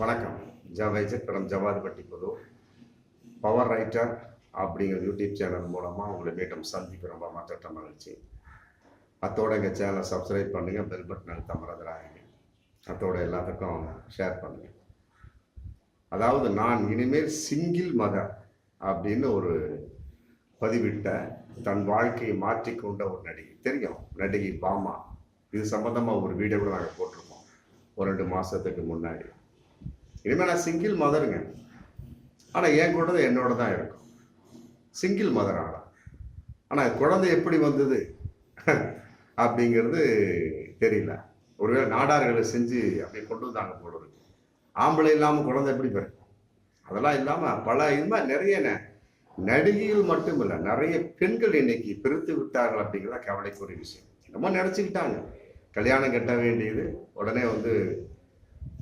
வணக்கம். ஜவைஜத் ஃப்ரம் ஜவாதிபட்டி புது. Power writer அப்படிங்கிற யூடியூப் சேனல் மூலமாக உங்களை மீண்டும் சந்திக்க ரொம்ப மற்ற மகிழ்ச்சி. அத்தோட எங்கள் சேனலை சப்ஸ்கிரைப் பண்ணுங்கள் பெல் பட்டன் அழுத்த மறந்துடாதீங்க. அத்தோட எல்லாத்துக்கும் ஷேர் பண்ணுங்கள் அதாவது நான் இனிமேல் சிங்கிள் மதர் அப்படின்னு ஒரு பதிவிட்ட தன் வாழ்க்கையை மாற்றிக்கொண்ட ஒரு நடிகை. தெரியும்? நடிகை பாமா. இது சம்பந்தமாக ஒரு வீடியோ கூட நாங்கள் போட்டிருப்போம் ஒரு ரெண்டு மாதத்துக்கு முன்னாடி. இனிமேல் நான் சிங்கிள் மதருங்க ஆனால் என் குழந்தை என்னோட தான் இருக்கும். சிங்கிள் மதர் ஆனால் ஆனால் குழந்தை எப்படி வந்தது? அப்படிங்கிறது தெரியல. ஒருவேளை நாடார்களை செஞ்சு அப்படி கொண்டு வந்தாங்க போல இருக்கு. ஆம்பளை இல்லாமல் குழந்தை எப்படி பிறக்கும்? அதெல்லாம் இல்லாமல் பல இதுமா நிறைய ந- நடிகைகள் மட்டும் இல்லை நிறைய பெண்கள் இன்னைக்கு பிரித்து விட்டார்கள் அப்படிங்கிறத கவலைக்குரிய விஷயம். என்னமோ நினச்சிக்கிட்டாங்க. கல்யாணம் கட்ட வேண்டியது உடனே வந்து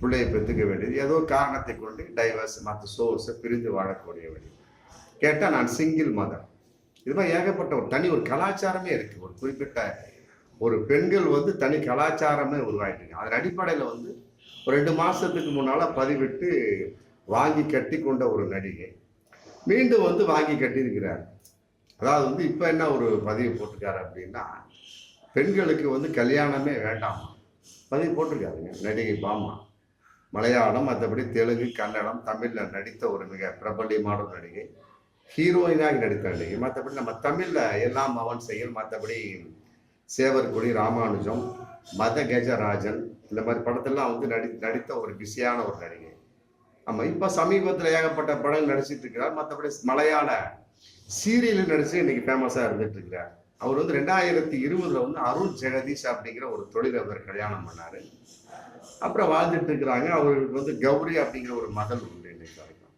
பிள்ளையை பெற்றுக்க வேண்டியது. ஏதோ காரணத்தை கொண்டு டைவர்ஸ் மற்ற சோர்ஸை பிரிந்து வாழக்கூடிய வேண்டியது கேட்டால் நான் சிங்கிள் மதர் இது மாதிரி ஏகப்பட்ட ஒரு தனி ஒரு கலாச்சாரமே இருக்குது ஒரு குறிப்பிட்ட ஒரு பெண்கள் வந்து தனி கலாச்சாரமே உருவாயிட்டு அதன் அடிப்படையில் வந்து ஒரு ரெண்டு மாதத்துக்கு முன்னால் பதிவிட்டு வாங்கி கட்டி கொண்ட ஒரு நடிகை. மீண்டும் வந்து வாங்கி கட்டியிருக்கிறார் அதாவது வந்து இப்போ என்ன ஒரு பதிவு போட்டிருக்காரு அப்படின்னா பெண்களுக்கு வந்து கல்யாணமே வேண்டாமா? பதிவு போட்டிருக்காருங்க நடிகை பாமா. மலையாளம் மற்றபடி தெலுங்கு கன்னடம் தமிழில் நடித்த ஒரு மிக பிரபல்யமான ஒரு நடிகை. ஹீரோயினாக நடித்த நடிகை. மற்றபடி நம்ம தமிழில் எல்லாம் அவன் செயல் மற்றபடி சேவர்குடி ராமானுஜம் மத கஜராஜன் இந்த மாதிரி படத்தெல்லாம் வந்து நடி நடித்த ஒரு பிஸியான ஒரு நடிகை. ஆமாம் இப்போ சமீபத்தில் ஏகப்பட்ட படங்கள் நடிச்சிட்டு இருக்கிறார். மற்றபடி மலையாள சீரியலில் நடித்து இன்னைக்கு ஃபேமஸாக இருந்துட்டு இருக்கிறார். அவர் வந்து ரெண்டாயிரத்தி இருபதுல வந்து அருண் ஜெகதீஷ் அப்படிங்கிற ஒரு தொழிலதிபர் கல்யாணம் பண்ணாரு. அப்புறம் வாழ்ந்துட்டு இருக்கிறாங்க. அவர்களுக்கு வந்து கௌரி அப்படிங்கிற ஒரு மகள் உண்டு இன்னைக்கு வரைக்கும்.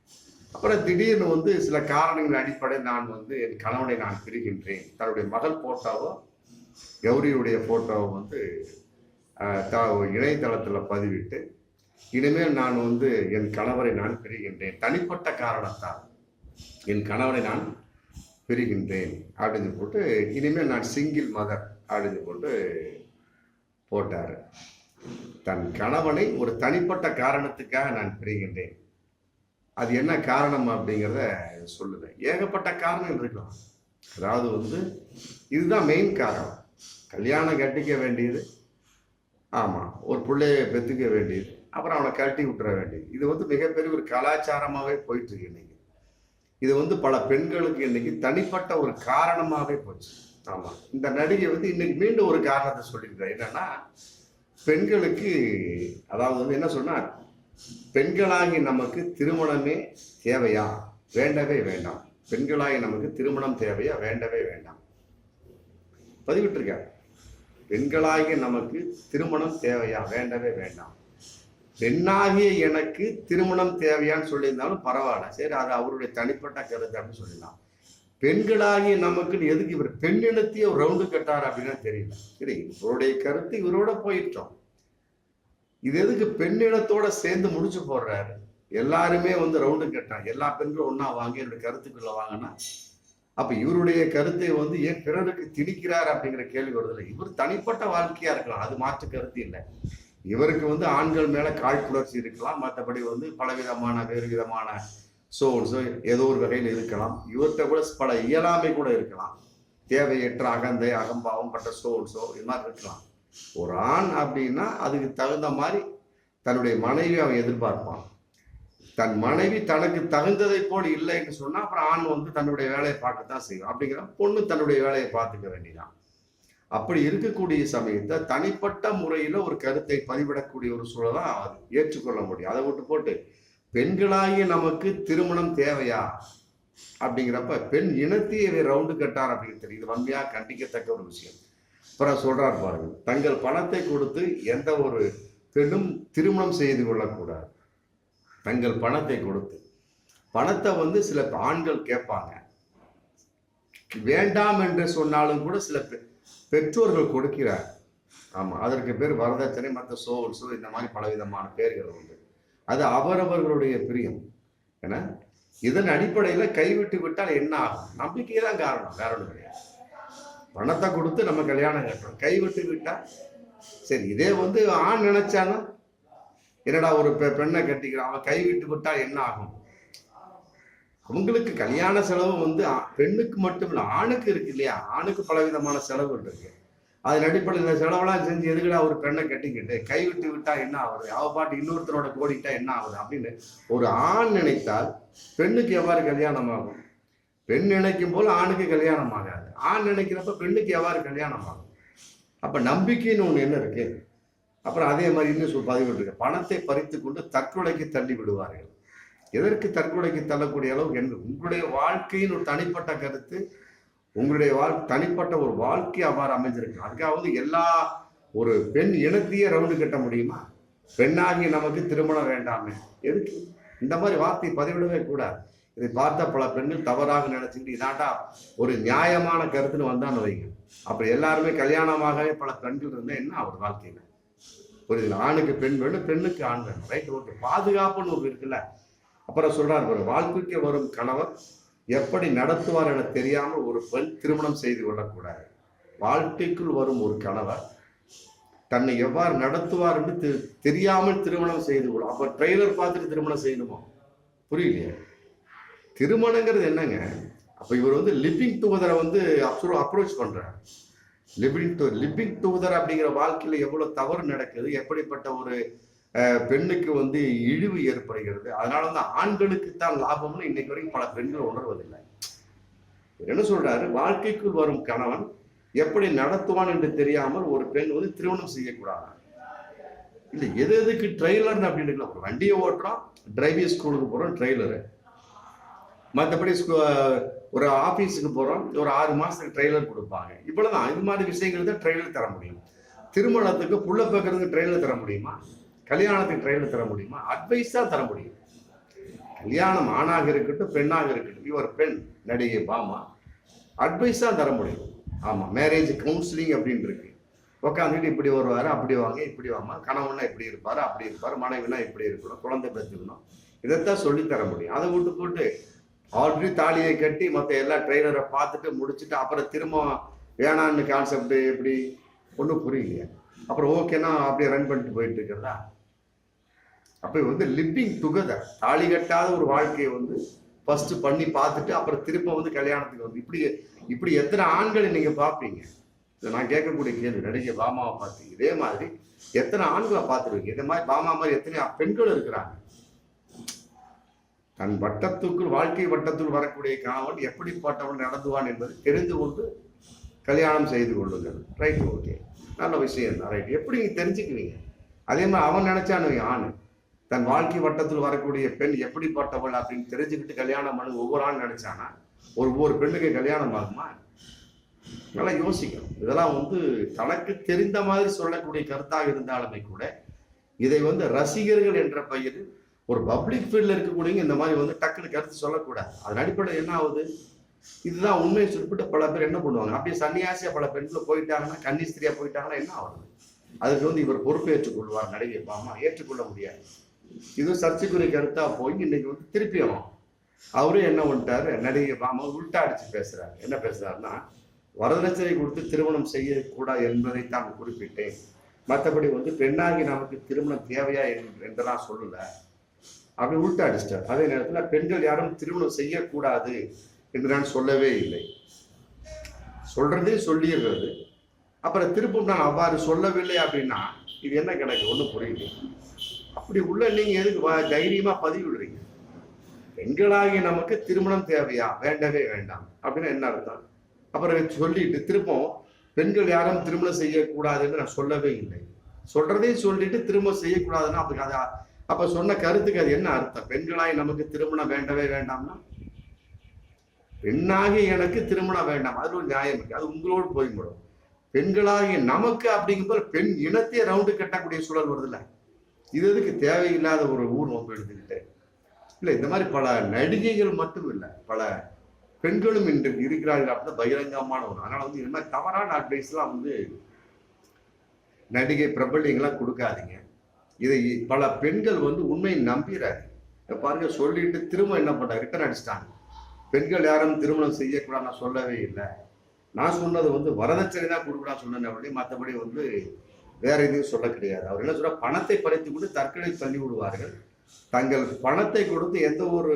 அப்புறம் திடீர்னு வந்து சில காரணங்கள் அடிப்படையில் நான் வந்து என் கணவனை நான் பிரிகின்றேன். தன்னுடைய மகள் போட்டோவோ கௌரியுடைய போட்டோவை வந்து த- இணையதளத்தில் பதிவிட்டு இனிமேல் நான் வந்து என் கணவரை நான் பிரிகின்றேன். தனிப்பட்ட காரணத்தால் என் கணவனை நான் பிரிகின்றேன் அப்படின்னு போட்டு இனிமேல் நான் சிங்கிள் மதர் அப்படின்னு போட்டு போட்டார். தன் கணவனை ஒரு தனிப்பட்ட காரணத்துக்காக நான் பிரிகின்றேன். அது என்ன காரணம் அப்படிங்கிறத சொல்லுது ஏகப்பட்ட காரணம் இருக்கலாம். அதாவது வந்து இதுதான் மெயின் காரணம். கல்யாணம் கட்டிக்க வேண்டியது. ஆமாம் ஒரு பிள்ளைய பெற்றுக்க வேண்டியது. அப்புறம் அவனை கழட்டி விட்டுற வேண்டியது. இது வந்து மிகப்பெரிய ஒரு கலாச்சாரமாகவே போயிட்டு இருக்கு இன்னைக்கு. இது வந்து பல பெண்களுக்கு இன்னைக்கு தனிப்பட்ட ஒரு காரணமாகவே போச்சு. ஆமாம் இந்த நடிகை வந்து இன்னைக்கு மீண்டும் ஒரு காரணத்தை சொல்லியிருக்காரு என்னன்னா பெண்களுக்கு அதாவது வந்து என்ன சொன்னார் பெண்களாகி நமக்கு திருமணமே தேவையா? வேண்டவே வேண்டாம். பெண்களாகி நமக்கு திருமணம் தேவையா? வேண்டவே வேண்டாம். பதிவிட்டிருக்கார். பெண்களாகிய நமக்கு திருமணம் தேவையா? வேண்டவே வேண்டாம். பெண்ணாகிய எனக்கு திருமணம் தேவையான்னு சொல்லியிருந்தாலும் பரவாயில்ல. சரி அது அவருடைய தனிப்பட்ட கருத்து அப்படின்னு சொல்லிடலாம். பெண்களாகிய நமக்குன்னு எதுக்கு இவர் பெண்ணினத்தையே ரவுண்டு கட்டார் அப்படின்னா தெரியல. சரி இவருடைய கருத்து இவரோட போயிட்டோம். இது எதுக்கு பெண்ணினத்தோட சேர்ந்து முடிச்சு போடுறாரு? எல்லாருமே வந்து ரவுண்டு கட்டாங்க எல்லா பெண்களும் ஒன்னா வாங்க என்னுடைய கருத்துக்குள்ள வாங்கினா அப்ப இவருடைய கருத்தை வந்து ஏன் பிறருக்கு திணிக்கிறார் அப்படிங்கிற கேள்வி வருதுல்ல. இவர் தனிப்பட்ட வாழ்க்கையா இருக்கலாம் அது மாற்று கருத்து இல்லை. இவருக்கு வந்து ஆண்கள் மேல காழ்ப்புணர்ச்சி இருக்கலாம் மற்றபடி வந்து பலவிதமான வேறு விதமான சோர்ஸோ ஏதோ ஒரு வகையில் இருக்கலாம். இவர்கிட்ட கூட பல இயலாமை கூட இருக்கலாம். தேவையற்ற அகந்தை அகம்பாவம் பட்ட சோர்ஸோ இது மாதிரி இருக்கலாம். ஒரு ஆண் அப்படின்னா அதுக்கு தகுந்த மாதிரி தன்னுடைய மனைவி அவன் எதிர்பார்ப்பான். தன் மனைவி தனக்கு தகுந்ததை போல் இல்லைன்னு சொன்னா அப்புறம் ஆண் வந்து தன்னுடைய வேலையை பார்க்கத்தான் செய்யும். அப்படிங்கிற பொண்ணு தன்னுடைய வேலையை பார்த்துக்க வேண்டியதான் அப்படி இருக்கக்கூடிய சமயத்தை தனிப்பட்ட முறையில ஒரு கருத்தை பதிவிடக்கூடிய ஒரு சூழலை அது ஏற்றுக்கொள்ள முடியும். அதை விட்டு போட்டு பெண்களாகிய நமக்கு திருமணம் தேவையா? அப்படிங்கிறப்ப பெண் இனத்தையே ரவுண்டு கட்டார் அப்படின்னு தெரியும். இது வன்மையா கண்டிக்கத்தக்க ஒரு விஷயம். அப்புறம் சொல்றார் பாருங்க தங்கள் பணத்தை கொடுத்து எந்த ஒரு பெண்ணும் திருமணம் செய்து கொள்ளக்கூடாது. தங்கள் பணத்தை கொடுத்து. பணத்தை வந்து சில ஆண்கள் கேட்பாங்க. வேண்டாம் என்று சொன்னாலும் கூட சில பெண் பெற்றோர்கள் கொடுக்கிறார். ஆமா அதற்கு பேர் வரதட்சணை மற்ற சோல்ஸோ இந்த மாதிரி பலவிதமான பேர்கள் உண்டு. அது அவரவர்களுடைய பிரியம். ஏன்னா இதன் அடிப்படையில் கைவிட்டு விட்டால் என்ன ஆகும்? நம்பிக்கை தான் காரணம் வேற ஒன்றும் கிடையாது. பணத்தை கொடுத்து நம்ம கல்யாணம் கட்டுறோம் கைவிட்டு விட்டா சரி இதே வந்து ஆண் நினைச்சானா என்னடா ஒரு பெ- பெண்ணை கட்டிக்கிறான் அவன் கைவிட்டு விட்டால் என்ன ஆகும்? அவங்களுக்கு கல்யாண செலவு வந்து ஆ- பெண்ணுக்கு மட்டும் இல்லை ஆணுக்கு இருக்கு இல்லையா? ஆணுக்கு பலவிதமான செலவு இருக்கு. அதன் அடிப்படையில் இந்த செலவெல்லாம் செஞ்சு எதுக்குடா ஒரு பெண்ணை கட்டிக்கிட்டு கைவிட்டு விட்டா என்ன ஆகுது? அவ பாட்டு இன்னொருத்தரோட கோடிட்டா என்ன ஆகுது அப்படின்னு ஒரு ஆண் நினைத்தால் பெண்ணுக்கு எவ்வாறு கல்யாணம் ஆகும்? பெண் நினைக்கும் போல ஆணுக்கு கல்யாணம் ஆகாது. ஆண் நினைக்கிறப்ப பெண்ணுக்கு எவ்வாறு கல்யாணம் ஆகும்? அப்ப நம்பிக்கைன்னு ஒன்று என்ன இருக்கு? அப்புறம் அதே மாதிரி இன்னும் பதிவு இருக்கு. பணத்தை பறித்து கொண்டு தற்கொலைக்கு தள்ளி விடுவார்கள். எதற்கு தற்கொலைக்கு தள்ளக்கூடிய அளவுக்கு என்று உங்களுடைய வாழ்க்கையின் ஒரு தனிப்பட்ட கருத்து உங்களுடைய வாழ் தனிப்பட்ட ஒரு வாழ்க்கை அவ்வாறு அமைஞ்சிருக்கு அதுக்காவது எல்லா ஒரு பெண் இனத்தையே ரவுண்டு கட்ட முடியுமா? பெண்ணாகி நமக்கு திருமணம் வேண்டாமே? எதுக்கு? இந்த மாதிரி வார்த்தை பதிவிடவே கூடாது. இதை பார்த்த பல பெண்கள் தவறாக நினைச்சுக்கிட்டு இதாண்டா ஒரு நியாயமான கருத்துன்னு வந்தான்னு வைங்க. அப்புறம் எல்லாருமே கல்யாணமாகவே பல பெண்கள் இருந்தால் என்ன அவர் வாழ்க்கையில்? புரியுதுல ஆணுக்கு பெண் வேணும் பெண்ணுக்கு ஆண் வேணும். Right okay. பாதுகாப்புன்னு ஒரு இருக்குல்ல? அப்புறம் சொல்றார் ஒரு வாழ்க்கைக்கு வரும் கணவர் எப்படி நடத்துவார் என தெரியாமல் ஒரு பெண் திருமணம் செய்து கொள்ளக்கூடாது. வாழ்க்கைக்குள் வரும் ஒரு கணவர் தன்னை எவ்வாறு நடத்துவார் என்று தெ- தெரியாமல் திருமணம் செய்து கொள்ளும் அப்ப ட்ரெய்லர் பார்த்துட்டு திருமணம் செய்யணுமா? புரியலையே. திருமணங்கிறது என்னங்க? அப்ப இவர் வந்து லிவிங் டுகெதரை வந்து அப்ரோச் பண்ணுறார் லிவிங் டு லிவிங் டுகெதர் அப்படிங்கிற வாழ்க்கையில எவ்வளவு தவறு நடக்குது எப்படிப்பட்ட ஒரு பெண்ணுக்கு வந்து இழிவு ஏற்படுகிறது. அதனால வந்து ஆண்களுக்கு தான் லாபம்னு இன்னைக்கு வரைக்கும் பல பெண்கள் உணர்வதில்லை. என்ன சொல்றாரு? வாழ்க்கைக்குள் வரும் கணவன் எப்படி நடத்துவான் என்று தெரியாமல் ஒரு பெண் வந்து திருமணம் செய்யக்கூடாது? இல்லை எது எதுக்கு ட்ரெய்லர் அப்படின்னு ஒரு வண்டியை ஓட்டுறோம் டிரைவிங் ஸ்கூலுக்கு போறோம் ட்ரெய்லரு மற்றபடி ஒரு ஆபீஸுக்கு போறோம் ஒரு ஆறு மாசத்துக்கு ட்ரெய்லர் கொடுப்பாங்க. இவ்வளவுதான். இது மாதிரி விஷயங்கள் தான் ட்ரெய்லர் தர முடியும். திருமணத்துக்கு புள்ள பார்க்கறதுக்கு ட்ரெய்லர் தர முடியுமா? கல்யாணத்துக்கு ட்ரெய்லர் தர முடியுமா? அட்வைஸ் தான் தர முடியும். கல்யாணம் ஆணாக இருக்கட்டும் பெண்ணாக இருக்கட்டும் இவர் பெண் நடிகை பாமா. அட்வைஸ் தான் தர முடியும். ஆமா மேரேஜ் கவுன்சிலிங் அப்படின்னு இருக்கு. உட்காந்துட்டு இப்படி வருவார் அப்படி வாங்க இப்படி வாமா கணவன்னா இப்படி இருப்பார் அப்படி இருப்பார். மனைவினா இப்படி இருக்கணும். குழந்தை பெற்றுக்கணும். இதைத்தான் சொல்லித்தர தர முடியும். அதை விட்டு போட்டு ஆல்ரெடி தாலியை கட்டி மற்ற எல்லா ட்ரெய்லரை பார்த்துட்டு முடிச்சுட்டு அப்புறம் திரும்ப வேணான்னு கான்செப்ட் எப்படி ஒன்றும் புரியலையே. அப்புறம் ஓகேனா அப்படியே ரன் பண்ணிட்டு போயிட்டு இருக்கிறதா? அப்போ வந்து லிவிங் டுகெதர் தாலி கட்டாத ஒரு வாழ்க்கையை வந்து ஃபர்ஸ்ட் பண்ணி பார்த்துட்டு அப்புறம் திரும்ப வந்து கல்யாணத்துக்கு வந்து. இப்படி இப்படி எத்தனை ஆண்களை நீங்க பார்ப்பீங்க? இதை நான் கேட்கக்கூடிய கேள்வி. நடிகை பாமாவை பார்த்தீங்க இதே மாதிரி எத்தனை ஆண்களை பார்த்துருவீங்க இதே மாதிரி பாமா மாதிரி எத்தனை பெண்கள் இருக்கிறாங்க. தன் வட்டத்துக்குள் வாழ்க்கை வட்டத்துள் வரக்கூடிய கணவன் எப்படிப்பட்டவன் நடந்துவான் என்பதை தெரிந்து கொண்டு கல்யாணம் செய்து கொள்ளுங்கள். ரைட் ஓகே நல்ல விஷயம். தான் ரைட் எப்படி நீங்க தெரிஞ்சுக்குவீங்க? அதே மாதிரி அவன் நினைச்சானு ஆண். தன் வாழ்க்கை வட்டத்தில் வரக்கூடிய பெண் எப்படிப்பட்டவள் அப்படின்னு தெரிஞ்சுக்கிட்டு கல்யாணம் பண்ணு ஒவ்வொரு ஆண் நினைச்சானா ஒரு ஒவ்வொரு பெண்ணுக்கு கல்யாணம் ஆகுமா? நல்லா யோசிக்கணும். இதெல்லாம் வந்து தனக்கு தெரிந்த மாதிரி சொல்லக்கூடிய கருத்தாக இருந்தாலுமே கூட இதை வந்து ரசிகர்கள் என்ற பெயரில் ஒரு பப்ளிக் ஃபீல்டில் இருக்கக்கூடியவங்க இந்த மாதிரி வந்து டக்குன்னு கருத்து சொல்லக்கூடாது. அதன் அடிப்படையில் என்ன ஆகுது? இதுதான் உண்மையை சொல்லிட்டு பல பேர் என்ன பண்ணுவாங்க? அப்படியே சன்னியாசியா பல பெண்கள் போயிட்டாங்கன்னா கன்னிஸ்திரியா போயிட்டாங்கன்னா என்ன ஆகுது? அதுக்கு வந்து இவர் பொறுப்பேற்றுக்கொள்வார் நடிகை பாமா. ஏற்றுக்கொள்ள முடியாது. இது சர்ச்சைக்குரிய கருத்தா போய் இன்னைக்கு வந்து திருப்பியும் அவரும் என்ன பண்ணிட்டாரு? நடிகை பாமா உள்டா அடிச்சு பேசுறாரு. என்ன பேசுறாருன்னா வரதட்சணை கொடுத்து திருமணம் செய்யக்கூடாது என்பதை தான் குறிப்பிட்டேன். மற்றபடி வந்து பெண்ணாகி நமக்கு திருமணம் தேவையா என்று- என்றெல்லாம் சொல்லல. அப்படி உள்டா அடிச்சிட்டார். அதே நேரத்துல பெண்கள் யாரும் திருமணம் செய்யக்கூடாது என்று நான் சொல்லவே இல்லை. சொல்றதே சொல்லிடுறது அப்புறம் திருப்பும் நான் அவ்வாறு சொல்லவில்லை அப்படின்னா இது என்ன கணக்கு? ஒன்றும் புரியல. அப்படி உள்ள நீங்க எதுக்கு? வ- தைரியமா பதிவிடுறீங்க பெண்களாகி நமக்கு திருமணம் தேவையா? வேண்டவே வேண்டாம். அப்படின்னு என்ன அர்த்தம்? அப்புறம் சொல்லிட்டு திரும்பவும் பெண்கள் யாரும் திருமணம் செய்யக்கூடாதுன்னு நான் சொல்லவே இல்லை. சொல்றதையும் சொல்லிட்டு திரும்ப செய்யக்கூடாதுன்னா அப்படி அது அப்ப சொன்ன கருத்துக்கு அது என்ன அர்த்தம்? பெண்களாய் நமக்கு திருமணம் வேண்டவே வேண்டாம்னா? பெண்ணாகி எனக்கு திருமணம் வேண்டாம். அது ஒரு நியாயம் இருக்கு. அது உங்களோடு போய்விடும். பெண்களாகி நமக்கு அப்படிங்கும்போது பெண் இனத்தையே ரவுண்டு கட்டக்கூடிய சூழல் வருதுல்ல. இது எதுக்கு தேவையில்லாத ஒரு ஊர் நோம்பு எடுத்துக்கிட்டு? இல்லை இந்த மாதிரி பல நடிகைகள் மட்டும் இல்லை பல பெண்களும் இன்று இருக்கிறார்கள் அப்படின்னு பகிரங்கமான ஒரு அதனால் வந்து இந்த மாதிரி தவறான அட்வைஸ்லாம் வந்து நடிகை பிரபல்யங்களாம் கொடுக்காதீங்க. இதை பல பெண்கள் வந்து உண்மையை நம்பிடுறாரு பாருங்க சொல்லிட்டு திரும்ப என்ன பண்ண ரிட்டர்ன் அடிச்சிட்டாங்க. பெண்கள் யாரும் திருமணம் செய்யக்கூடாது நான் சொல்லவே இல்லை. நான் சொன்னது வந்து வரதட்சணை தான் கொடுக்கலாம் சொன்னேன் அப்படி மற்றபடி வந்து வேற எதுவும் சொல்ல கிடையாது. அவர் என்ன சொல்ற பணத்தை பறித்து கொண்டு தற்கொலை தள்ளி விடுவார்கள். தங்கள் பணத்தை கொடுத்து எந்த ஒரு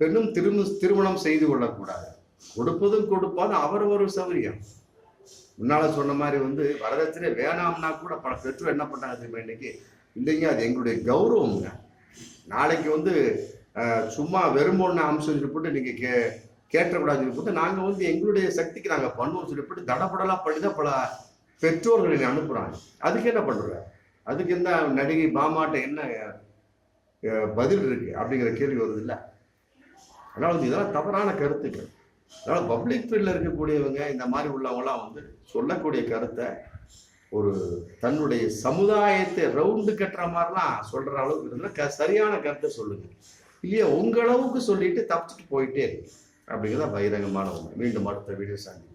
பெண்ணும் திரும்ப திருமணம் செய்து கொள்ளக்கூடாது. கொடுப்பதும் கொடுப்பாதும் அவர் ஒரு சௌரியம் முன்னால சொன்ன மாதிரி வந்து வரதட்சணை வேணாம்னா கூட பல பெற்றோர் என்ன பண்ணாங்க தெரியுமா இன்னைக்கு? இல்லைங்க அது எங்களுடைய கௌரவம்ங்க. நாளைக்கு வந்து சும்மா வெறும் அம்சம் சொல்லி போட்டு நீங்க கே கேட்டக்கூடாதுன்னு சொல்லி போட்டு நாங்கள் வந்து எங்களுடைய சக்திக்கு நாங்கள் பண்ணுவோம் சொல்லி போட்டு தடபடலாம் பண்ணி தான் பல பெற்றோர்களை அனுப்புகிறாங்க அதுக்கு என்ன பண்ணுற அதுக்கு என்ன நடிகை பாமாட்ட என்ன பதில் இருக்கு அப்படிங்கிற கேள்வி வருது இல்லை? அதனால் வந்து இதெல்லாம் தவறான கருத்துக்கள். அதனால் பப்ளிக் ஃபீல்டில் இருக்கக்கூடியவங்க இந்த மாதிரி உள்ளவங்களாம் வந்து சொல்லக்கூடிய கருத்தை ஒரு தன்னுடைய சமுதாயத்தை ரவுண்டு கட்டுற மாதிரிலாம் சொல்கிற அளவுக்கு இருந்தால் க சரியான கருத்தை சொல்லுங்கள் இல்லையா உங்களவுக்கு சொல்லிட்டு தப்பிச்சுட்டு போயிட்டே இருக்கு. அப்படிங்கிறத பகிரங்கமான ஒன்று மீண்டும் அடுத்த வீடியோ சந்தி